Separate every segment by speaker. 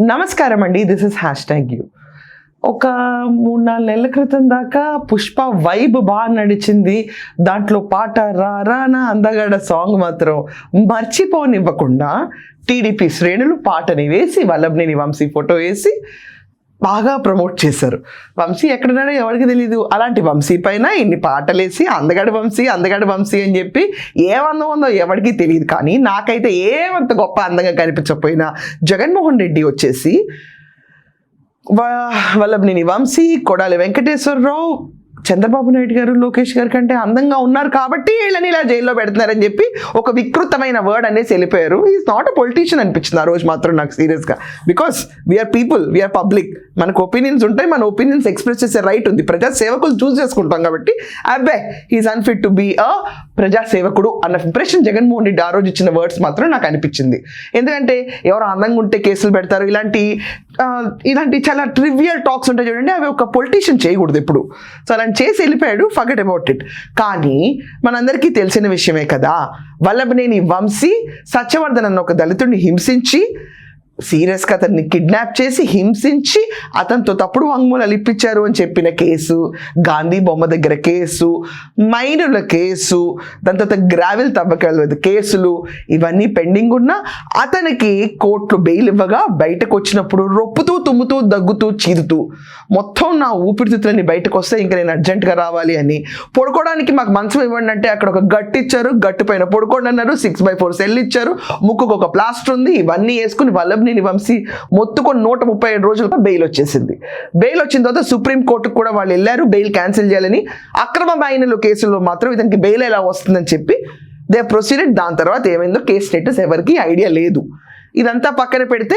Speaker 1: నమస్కారం అండి. This is hashtag you ఒక మూడు నాలుగు నెలల క్రితం దాకా పుష్ప వైబ్ బాగా నడిచింది. దాంట్లో పాట రా రానా అందగాడ సాంగ్ మాత్రం మర్చిపోనివ్వకుండా టీడీపీ శ్రేణులు పాటని వేసి వల్లభనేని వంశీ ఫోటో వేసి బాగా ప్రమోట్ చేశారు. వంశీ ఎక్కడున్నాడో ఎవరికి తెలియదు అలాంటి వంశీ పైన ఇన్ని పాటలేసి అందగాడి వంశీ అందగాడి వంశీ అని చెప్పి ఏమందం ఉందో ఎవరికి తెలియదు కానీ నాకైతే ఏమంత గొప్ప అందంగా కనిపించకపోయినా జగన్మోహన్ రెడ్డి వచ్చేసి వా- వల్లభనేని వంశీ కొడాలి వెంకటేశ్వరరావు చంద్రబాబు నాయుడు గారు లోకేష్ గారి కంటే అందంగా ఉన్నారు కాబట్టి వీళ్ళని ఇలా జైల్లో పెడుతున్నారని చెప్పి ఒక వికృతమైన వర్డ్ అనేసి వెళ్ళిపోయారు. ఈజ్ నాట్ అ పొలిటీషియన్ అనిపించింది ఆ రోజు మాత్రం నాకు సీరియస్గా because we are people we are public మనకు ఒపీనియన్స్ ఉంటాయి మన ఒపీనియన్స్ ఎక్స్ప్రెస్ చేసే రైట్ ఉంది. ప్రజా సేవకులు చూస్ చేసుకుంటాం కాబట్టి అబ్బే he's unfit to be a ప్రజా సేవకుడు అన్న ఇంప్రెషన్ జగన్మోహన్ రెడ్డి ఆ రోజు ఇచ్చిన వర్డ్స్ మాత్రం నాకు అనిపించింది. ఎందుకంటే ఎవరు అందంగా ఉంటే కేసులు పెడతారు ఇలాంటి ఇలాంటి చాలా ట్రివియల్ టాక్స్ ఉంటాయి చూడండి అవి ఒక పొలిటీషియన్ చేయకూడదు ఎప్పుడు. సో అలాంటి చేసి వెళ్ళిపోయాడు ఫగట్ అబౌట్ ఇట్ కానీ మనందరికీ తెలిసిన విషయమే కదా వల్లభనేని వంశీ సత్యవర్ధన్ అన్న ఒక దళితుడిని హింసించి సీరియస్గా అతన్ని కిడ్నాప్ చేసి హింసించి అతనితో తప్పుడు వాంగ్మూలాలు ఇప్పించారు అని చెప్పిన కేసు గాంధీ బొమ్మ దగ్గర కేసు మైనర్ల కేసు దాని తర్వాత గ్రావెల్ తవ్వకాల కేసులు ఇవన్నీ పెండింగ్ ఉన్నా అతనికి కోర్టులు బెయిల్ ఇవ్వగా బయటకు వచ్చినప్పుడు రొప్పుతూ తుమ్ముతూ దగ్గుతూ చీదుతూ మొత్తం నా ఊపిరితిత్తులన్నీ బయటకు వస్తే ఇంకా నేను అర్జెంటుగా రావాలి అని. పడుకోవడానికి మాకు మంచం ఇవ్వండి అంటే అక్కడ ఒక గట్టు ఇచ్చారు గట్టు పైన పడుకోండి అన్నారు సిక్స్ బై ఫోర్ సెల్ ఇచ్చారు ముక్కుకు ఒక ప్లాస్టర్ ఉంది ఇవన్నీ వేసుకుని వల్లభనేని వంశీ మొత్తుకొని నూట ముప్పై ఏడు రోజులతో బెయిల్ వచ్చేసింది. బెయిల్ వచ్చిన తర్వాత సుప్రీంకోర్టుకు కూడా వాళ్ళు వెళ్ళారు బెయిల్ క్యాన్సిల్ చేయాలని. అక్రమ బాయినలు కేసుల్లో మాత్రం ఇతనికి బెయిల్ ఎలా వస్తుందని చెప్పి దే ప్రొసీడెడ్ దాని తర్వాత ఏమైందో కేసు స్టేటస్ ఎవరికి ఐడియా లేదు. ఇదంతా పక్కన పెడితే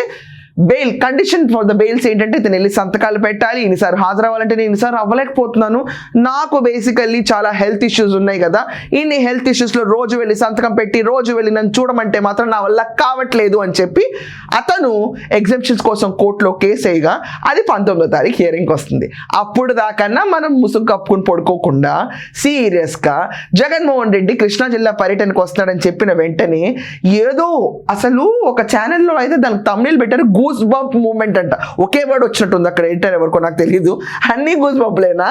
Speaker 1: bail condition for the bails ఏంటంటే ఇతను వెళ్ళి సంతకాలు పెట్టాలి ఇన్నిసార్లు హాజరవ్వాలంటే నేను ఇన్నిసార్లు అవ్వలేకపోతున్నాను. నాకు బేసికల్లీ చాలా హెల్త్ ఇష్యూస్ ఉన్నాయి కదా. ఇన్ని హెల్త్ ఇష్యూస్లో రోజు వెళ్ళి సంతకం పెట్టి రోజు వెళ్ళి నన్ను చూడమంటే మాత్రం నా వల్ల కావట్లేదు అని చెప్పి అతను ఎగ్జిబిషన్స్ కోసం కోర్టులో కేసు వేయగా అది పంతొమ్మిదో తారీఖు హియరింగ్కి వస్తుంది. అప్పుడు దాకన్నా మనం ముసుగు కప్పుకుని పడుకోకుండా సీరియస్గా జగన్మోహన్ రెడ్డి కృష్ణా జిల్లా పర్యటనకు వస్తున్నాడని చెప్పిన వెంటనే ఏదో అసలు ఒక ఛానల్లో అయితే దానికి తమిళ పెట్టారు గూస్ బంప్ మూమెంట్ అంట. ఒకే వర్డ్ వచ్చినట్టుంది అక్కడ ఏంటారు ఎవరికో నాకు తెలియదు అన్ని గూస్ బంప్లేనా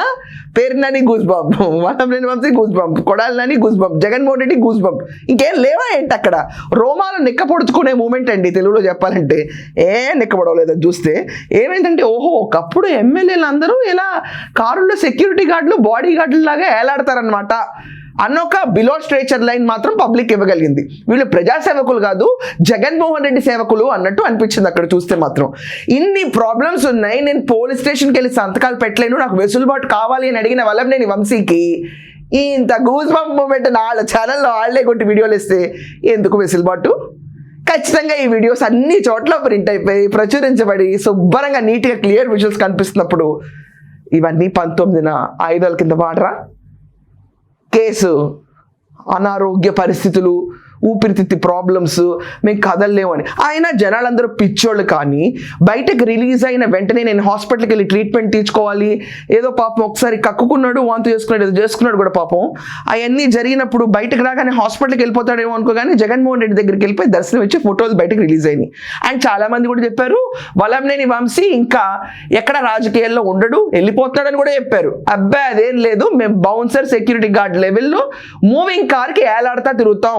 Speaker 1: పేరునని గూస్ బంప్ మనం లేని Vamsi goose bump కొడాలని goose bump Jaganmohan Reddy goose bump ఇంకేం లేవా ఏంటి అక్కడ? రోమాలు నిక్క పొడుచుకునే మూమెంట్ అండి తెలుగులో చెప్పాలంటే. ఏ నిక్కబడవలేదు అది చూస్తే? ఏమైందంటే ఓహో ఒకప్పుడు ఎమ్మెల్యేలు అందరూ ఇలా కారుల్లో సెక్యూరిటీ గార్డులు బాడీ గార్డులు లాగా ఏలాడతారనమాట అన్న ఒక బిలో స్ట్రేచర్ లైన్ మాత్రం పబ్లిక్ ఇవ్వగలిగింది. వీళ్ళు ప్రజా సేవకులు కాదు జగన్మోహన్ రెడ్డి సేవకులు అన్నట్టు అనిపించింది అక్కడ చూస్తే మాత్రం. ఇన్ని ప్రాబ్లమ్స్ ఉన్నాయి నేను పోలీస్ స్టేషన్కి వెళ్ళి సంతకాలు పెట్టలేను నాకు వెసులుబాటు కావాలి అని అడిగిన వల్ల నేను వంశీకి ఇంత గూజ్ బంప్ మూమెంట్ వాళ్ళ ఛానల్లో వాళ్ళే కొట్టి వీడియోలు ఇస్తే ఎందుకు వెసులుబాటు? ఖచ్చితంగా ఈ వీడియోస్ అన్ని చోట్ల ప్రింట్ అయిపోయి ప్రచురించబడి శుభ్రంగా నీట్గా క్లియర్ విజువల్స్ కనిపిస్తున్నప్పుడు ఇవన్నీ పంతొమ్మిదిన ఐదోల కింద వాడరా? కేసు అనారోగ్య పరిస్థితులు ఊపిరితిత్తి ప్రాబ్లమ్స్ మేము కదలలేమని. ఆయన జనాలందరూ పిచ్చోళ్ళు కానీ బయటకు రిలీజ్ అయిన వెంటనే నేను హాస్పిటల్కి వెళ్ళి ట్రీట్మెంట్ తీసుకోవాలి ఏదో పాపం ఒకసారి కక్కుకున్నాడు వాంతి చేసుకున్నాడు ఏదో చేసుకున్నాడు కూడా పాపం. అవన్నీ జరిగినప్పుడు బయటకు రాగానే హాస్పిటల్కి వెళ్ళిపోతాడేమో అనుకోగానే జగన్మోహన్ రెడ్డి దగ్గరికి వెళ్ళిపోయి దర్శనం ఇచ్చి ఫోటోలు బయటకు రిలీజ్ అయినాయి. అండ్ చాలామంది కూడా చెప్పారు వలంనేని వంశీ ఇంకా ఎక్కడ రాజకీయాల్లో ఉండడు వెళ్ళిపోతున్నాడని కూడా చెప్పారు. అబ్బాయి అదేం లేదు మేము బౌన్సర్ సెక్యూరిటీ గార్డ్ లెవెల్లో మూవింగ్ కార్కి ఏలాడతా తిరుగుతాం.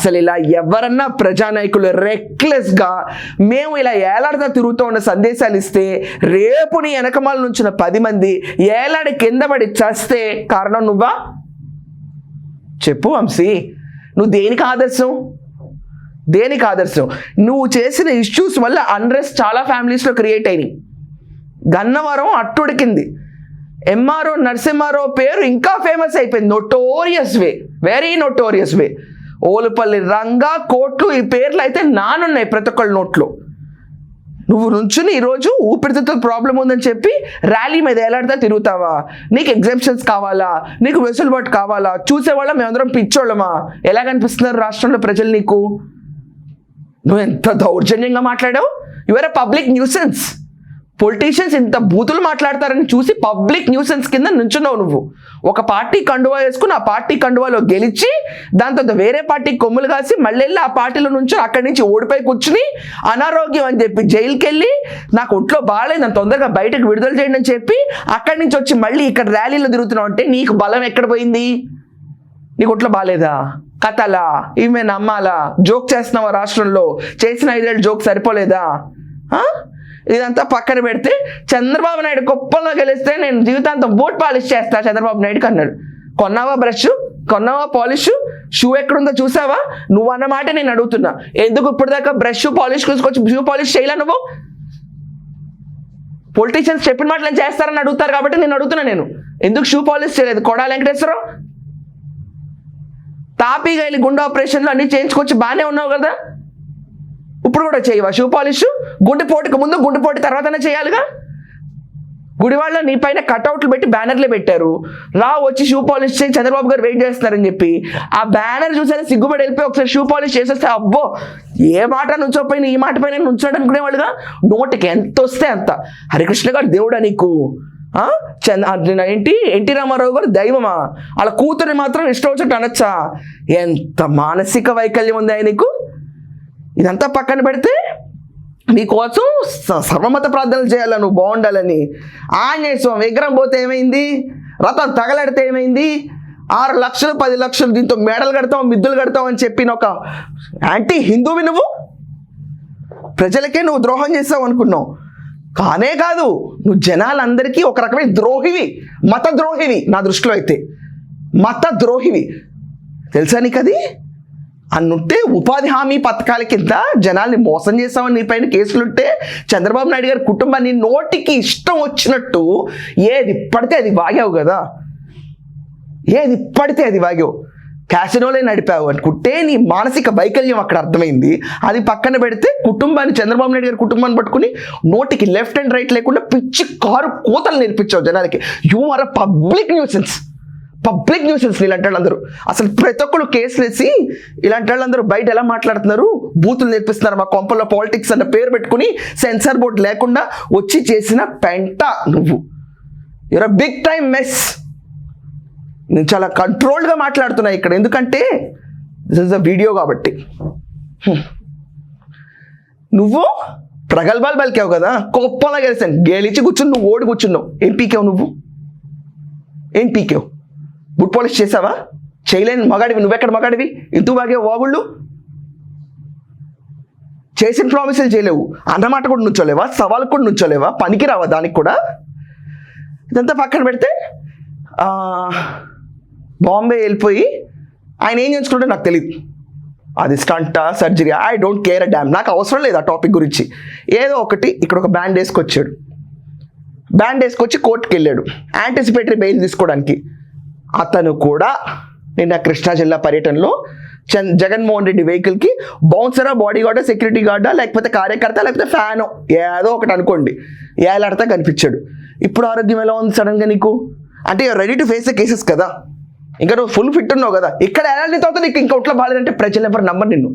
Speaker 1: అసలు ఇలా ఎవరన్నా ప్రజానాయకులు రెక్లెస్గా మేము ఇలా ఏలాడుతా తిరుగుతూ ఉన్న సందేశాలు ఇస్తే రేపు నీ వెనకమాల నుంచిన పది మంది ఏలాడి కింద పడి చస్తే కారణం నువ్వా? చెప్పు వంశీ. నువ్వు దేనికి ఆదర్శం? దేనికి ఆదర్శం? నువ్వు చేసిన ఇష్యూస్ వల్ల అన్రెస్ట్ చాలా ఫ్యామిలీస్లో క్రియేట్ అయినాయి. గన్నవరం అట్టుడికింది. ఎంఆర్ఓ నరసింహారావు పేరు ఇంకా ఫేమస్ అయిపోయింది. నొటోరియస్ వే వెరీ నొటోరియస్ వే ఓలుపల్లి రంగా కోట్లు ఈ పేర్లు అయితే నానున్నాయి ప్రతి ఒక్కళ్ళ నోట్లో. నువ్వు నుంచుని ఈరోజు ఊపిరితిత్తుల ప్రాబ్లం ఉందని చెప్పి ర్యాలీ మీద ఎలాడితే తిరుగుతావా? నీకు ఎగ్జామ్షన్స్ కావాలా? నీకు వెసులుబాటు కావాలా? చూసేవాళ్ళం మేమందరం పిచ్చోళ్ళమా? ఎలా కనిపిస్తున్నారు రాష్ట్రంలో ప్రజలు నీకు? నువ్వు ఎంత దౌర్జన్యంగా మాట్లాడావు? Your uh public nuisance politicians ఇంత బూతులు మాట్లాడతారని చూసి పబ్లిక్ న్యూసెన్స్ కింద నుంచున్నావు నువ్వు. ఒక పార్టీ కండువా వేసుకుని ఆ పార్టీ కండువాలో గెలిచి దాని తర్వాత వేరే పార్టీ కొమ్ములు కాసి మళ్ళీ వెళ్ళి ఆ పార్టీలో నుంచి అక్కడి నుంచి ఓడిపోయి కూర్చుని అనారోగ్యం అని చెప్పి జైలుకి వెళ్ళి నాకు ఒంట్లో బాగాలేదు నన్ను తొందరగా బయటకు విడుదల చేయండి అని చెప్పి అక్కడి నుంచి వచ్చి మళ్ళీ ఇక్కడ ర్యాలీలో తిరుగుతున్నావు అంటే నీకు బలం ఎక్కడ పోయింది? నీకు ఒంట్లో బాగాలేదా? కథలా? ఈమె నమ్మాలా? జోక్ చేస్తున్నావా రాష్ట్రంలో? చేసిన ఐదేళ్ళు జోక్ సరిపోలేదా? ఇదంతా పక్కన పెడితే చంద్రబాబు నాయుడు గొప్పగా గెలిస్తే నేను జీవితాంతం బోట్ పాలిష్ చేస్తా చంద్రబాబు నాయుడుకి అన్నాడు. కొన్నావా బ్రష్? కొన్నావా పాలిష్? షూ ఎక్కడుందో చూసావా? నువ్వు అన్నమాట నేను అడుగుతున్నా. ఎందుకు ఇప్పటిదాకా బ్రష్ పాలిష్ తీసుకొచ్చి షూ పాలిష్ చేయలే నువ్వు? పొలిటీషియన్స్ చెప్పిన మాటలు చేస్తారని అడుగుతారు కాబట్టి నేను అడుగుతున్నా నేను. ఎందుకు షూ పాలిష్ చేయలేదు? కొడా వెంకటేశ్వరరావు? తాపీగా వెళ్ళి గుండె ఆపరేషన్లు అన్ని చేయించుకొచ్చి బాగానే ఉన్నావు కదా? ఇప్పుడు కూడా చేయవా? Shoe polish? గుండెపోటుకు ముందు గుండెపోటు తర్వాతనే చేయాలిగా? గుడి వాళ్ళ నీ పైన కట్అవుట్లు పెట్టి బ్యానర్లు పెట్టారు. రా వచ్చి షూ పాలిష్ చేసి చంద్రబాబు గారు వెయిట్ చేస్తున్నారని చెప్పి. ఆ బ్యానర్ చూసారా సిగ్గుపడి వెళ్ళిపోయి ఒకసారి షూ పాలిష్ చేసేస్తే అబ్బో ఏ మాట నుంచోపోయిన ఈ మాట పైన నుంచోడు అనుకునేవాళ్ళుగా నోటికి ఎంత వస్తే అంత. హరికృష్ణ గారు దేవుడా నీకు? చంద్ర ఏంటి? ఎన్టీ రామారావు గారు దైవమా? వాళ్ళ కూతురిని మాత్రం ఇష్టం వచ్చినట్టు అనొచ్చా? ఎంత మానసిక వైకల్యం ఉంది ఆయనకు ఇదంతా పక్కన పెడితే మీకోసం సర్వమత ప్రార్థనలు చేయాలి? నువ్వు బాగుండాలని. ఆంజనేయ స్వామి విగ్రహం పోతే ఏమైంది? రథం తగలడితే ఏమైంది? ఆరు లక్షలు పది లక్షలు దీంతో మేడలు కడతాం మిద్దులు కడతాం అని చెప్పిన ఒక యాంటీ హిందువి నువ్వు? ప్రజలకే నువ్వు ద్రోహం చేస్తావు అనుకున్నావు. కానే కాదు నువ్వు జనాలందరికీ ఒక రకమైన ద్రోహివి మత ద్రోహివి నా దృష్టిలో అయితే. మత ద్రోహివి. తెలుసా నీకు అది అన్నుంటే ఉపాధి హామీ పథకాల కింద జనాల్ని మోసం చేసామని నీ పైన కేసులుంటే చంద్రబాబు నాయుడు గారి కుటుంబాన్ని నోటికి ఇష్టం వచ్చినట్టు ఏది పడితే అది వాగావు కదా. ఏది పడితే అది వాగావు. క్యాసినోలే నడిపావు అనుకుంటే నీ మానసిక వైకల్యం అక్కడ అర్థమైంది. అది పక్కన పెడితే కుటుంబాన్ని చంద్రబాబు నాయుడు గారి కుటుంబాన్ని పట్టుకుని నోటికి లెఫ్ట్ అండ్ రైట్ లేకుండా పిచ్చి కారు కూతలు నేర్పించావు జనాలకి. You are a public nuisance public nuisance ఇలాంటి వాళ్ళందరూ. అసలు ప్రతి ఒక్కరు కేసులు వేసి ఇలాంటి వాళ్ళందరూ బయట ఎలా మాట్లాడుతున్నారు? బూతులు నేర్పిస్తున్నారు మా కొంపల్లో పాలిటిక్స్ అన్న పేరు పెట్టుకుని సెన్సార్ బోర్డు లేకుండా వచ్చి చేసిన పెంట నువ్వు. You're a big time mess నేను చాలా కంట్రోల్డ్గా మాట్లాడుతున్నా ఇక్కడ. ఎందుకంటే దిస్ ఇస్ అ వీడియో కాబట్టి. Hmm. నువ్వు ప్రగల్భాలు పలికావు కదా? కోపంలో గెలిచాను. గెలిచి కూర్చుని నువ్వు ఓడి కూర్చున్నావు. ఏం పీకావు నువ్వు? ఏం పీకావు? బుట్ పాలిష్ చేసావా? చేయలేని మగాడివి నువ్వెక్కడ మగాడివి? ఇంతూ బాగే వాగుళ్ళు? చేసిన ప్రామిసులు చేయలేవు. అన్నమాట కూడా నుంచోలేవా? సవాల్ కూడా నుంచోలేవా? పనికి రావా దానికి కూడా? ఇదంతా పక్కన పెడితే బాంబే వెళ్ళిపోయి ఆయన ఏం చేయించుకుంటే నాకు తెలియదు అది స్టంటా surgery I don't care a damn నాకు అవసరం లేదు ఆ టాపిక్ గురించి. ఏదో ఒకటి ఇక్కడ ఒక బ్యాండ్ వేసుకొచ్చాడు. బ్యాండ్ వేసుకొచ్చి కోర్టుకి వెళ్ళాడు. యాంటిసిపేటరీ బెయిల్ తీసుకోవడానికి. అతను కూడా నిన్న కృష్ణా జిల్లా పర్యటనలో చంద్ జగన్మోహన్ రెడ్డి వెహికల్కి బౌన్సరా బాడీ గార్డా సెక్యూరిటీ గార్డా లేకపోతే కార్యకర్త లేకపోతే ఫ్యాను ఏదో ఒకటి అనుకోండి. ఏలాడతా కనిపించాడు. ఇప్పుడు ఆరోగ్యం ఎలా ఉంది సడన్గా నీకు? అంటే ready to face the cases కదా. ఇంకా నువ్వు ఫుల్ ఫిట్ ఉన్నావు కదా. ఇక్కడ ఎలాంటి తర్వాత నీకు ఇంకొట్లో బాగాలేదంటే ప్రజలు ఎవరు నమ్మరు నిన్ను.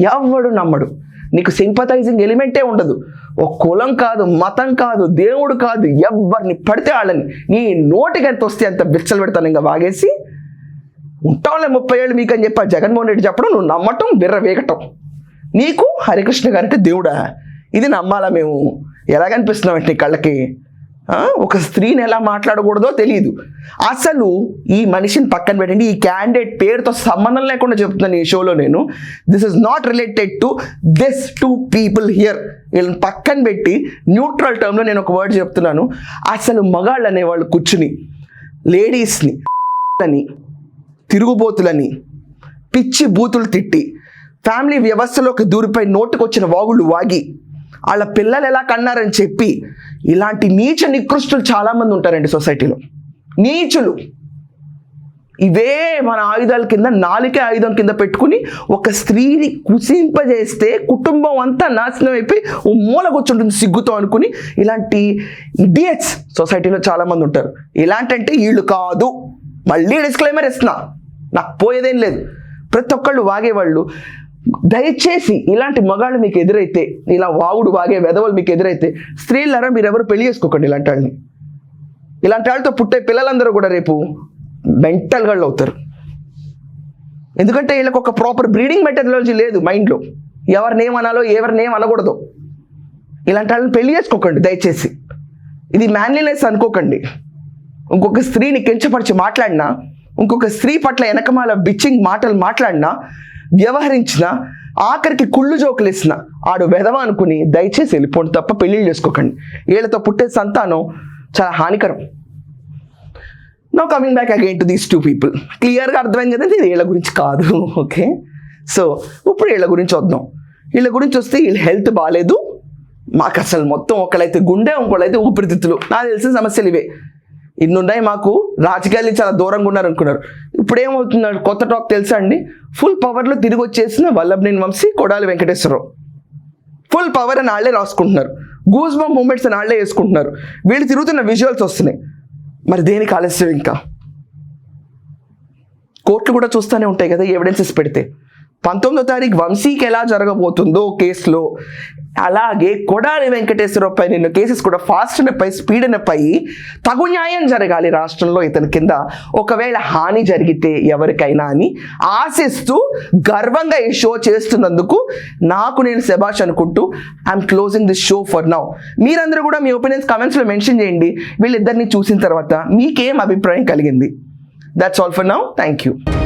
Speaker 1: ఎవడు నమ్మడు. నీకు సింపథైజింగ్ ఎలిమెంటే ఉండదు. ఒక కులం కాదు మతం కాదు దేవుడు కాదు ఎవరిని పడితే వాళ్ళని. నీ నోటికి ఎంత వస్తే అంత బిచ్చలు పెడతాను ఇంకా వాగేసి ఉంటాంలే ముప్పై ఏళ్ళు మీకు అని చెప్పి జగన్మోహన్ రెడ్డి చెప్పడం నువ్వు నమ్మటం బిర్ర వేగటం నీకు హరికృష్ణ గారంటే దేవుడా. ఇది నమ్మాలా మేము? ఎలాగనిపిస్తున్నామంటే నీ కళ్ళకి? ఒక స్త్రీని ఎలా మాట్లాడకూడదో తెలియదు అసలు ఈ మనిషిని పక్కన పెట్టండి ఈ క్యాండిడేట్ పేరుతో సంబంధం లేకుండా చెప్తున్నాను ఈ షోలో నేను. This is not related to this two people here వీళ్ళని పక్కన పెట్టి న్యూట్రల్ టర్మ్లో నేను ఒక వర్డ్ చెప్తున్నాను. అసలు మగాళ్ళు అనేవాళ్ళు కూర్చుని లేడీస్ని అని తిరుగుబోతులని పిచ్చి బూతులు తిట్టి ఫ్యామిలీ వ్యవస్థలోకి దూరిపై నోటుకొచ్చిన వాగులు వాగి వాళ్ళ పిల్లలు ఎలా కన్నారని చెప్పి ఇలాంటి నీచ నికృష్టులు చాలామంది ఉంటారండి సొసైటీలో. నీచులు. ఇవే మన ఆయుధాల కింద నాలుకే ఆయుధం కింద పెట్టుకుని ఒక స్త్రీని కుసింపజేస్తే కుటుంబం అంతా నాశనం అయిపోయి ఓ మూల కూర్చుంటుంది సిగ్గుతో అనుకుని ఇలాంటి ఇడియట్స్ సొసైటీలో చాలామంది ఉంటారు. ఇలాంటి అంటే వీళ్ళు కాదు. మళ్ళీ డిస్క్లైమర్ ఇస్తున్నా. నాకు పోయేదేం లేదు. ప్రతి ఒక్కళ్ళు వాగేవాళ్ళు. దయచేసి ఇలాంటి మగాళ్ళు మీకు ఎదురైతే ఇలా వావుడు వాగే వెధవలు మీకు ఎదురైతే స్త్రీలారా మీరు ఎవరు పెళ్ళి చేసుకోకండి ఇలాంటి వాళ్ళని. ఇలాంటి వాళ్ళతో పుట్టే పిల్లలందరూ కూడా రేపు మెంటల్ గళ్ళు అవుతారు. ఎందుకంటే వీళ్ళకి ఒక ప్రాపర్ బ్రీడింగ్ మెథడాలజీ లేదు మైండ్లో. ఎవరినేం అనాలో ఎవరినేం అనకూడదు. ఇలాంటి వాళ్ళని పెళ్ళి చేసుకోకండి దయచేసి. ఇది మ్యాన్లీనెస్ అనుకోకండి. ఇంకొక స్త్రీని కించపరిచి మాట్లాడినా ఇంకొక స్త్రీ పట్ల వెనకమాల బిచ్చింగ్ మాటలు మాట్లాడినా వ్యవహరించిన ఆఖరికి కుళ్ళు జోకులు ఇస్తున్న ఆడు వెధవ అనుకుని దయచేసి వెళ్ళిపోండి తప్ప పెళ్ళిళ్ళు చేసుకోకండి. వీళ్ళతో పుట్టే సంతానం చాలా హానికరం. No coming back again to these two people క్లియర్గా అర్థమైంది కదండి ఇది వీళ్ళ గురించి కాదు. ఓకే సో ఇప్పుడు వీళ్ళ గురించి వద్దాం. వీళ్ళ గురించి వస్తే వీళ్ళ హెల్త్ బాగాలేదు మాకు అసలు మొత్తం ఒకళ్ళైతే గుండె ఇంకోళ్ళైతే ఊపిరితిత్తులు. నాకు తెలిసిన సమస్యలు ఇవే. ఇన్నున్నాయి మాకు. రాజకీయాలు చాలా దూరంగా ఉన్నారు అనుకున్నారు ఇప్పుడు ఏమవుతున్నారు కొత్త టాక్ తెలుసా అండి? ఫుల్ పవర్లో తిరిగి వచ్చేసిన వల్లభనేని వంశీ కొడాలి వెంకటేశ్వరరావు. ఫుల్ పవర్ అని వాళ్ళే రాసుకుంటున్నారు. గూస్ బమ్ మూమెంట్స్ అని వాళ్ళే వేసుకుంటున్నారు. వీళ్ళు తిరుగుతున్న విజువల్స్ వస్తున్నాయి. మరి దేనికి ఆలస్యం ఇంకా? కోర్టులు కూడా చూస్తూనే ఉంటాయి కదా ఎవిడెన్సెస్ పెడితే. పంతొమ్మిదో తారీఖు వంశీకి ఎలా జరగబోతుందో కేసులో అలాగే కొడాలి వెంకటేశ్వరరావు పై నిన్న కేసెస్ కూడా ఫాస్ట్ పై స్పీడ్ పై తగు న్యాయం జరగాలి రాష్ట్రంలో ఇతని కింద. ఒకవేళ హాని జరిగితే ఎవరికైనా అని ఆశిస్తూ గర్వంగా ఈ షో చేస్తున్నందుకు నాకు నేను శబాష్ అనుకుంటూ I'm closing this show for now మీరందరూ కూడా మీ ఒపీనియన్స్ కమెంట్స్లో మెన్షన్ చేయండి. వీళ్ళిద్దరిని చూసిన తర్వాత మీకేం అభిప్రాయం కలిగింది? That's all for now thank you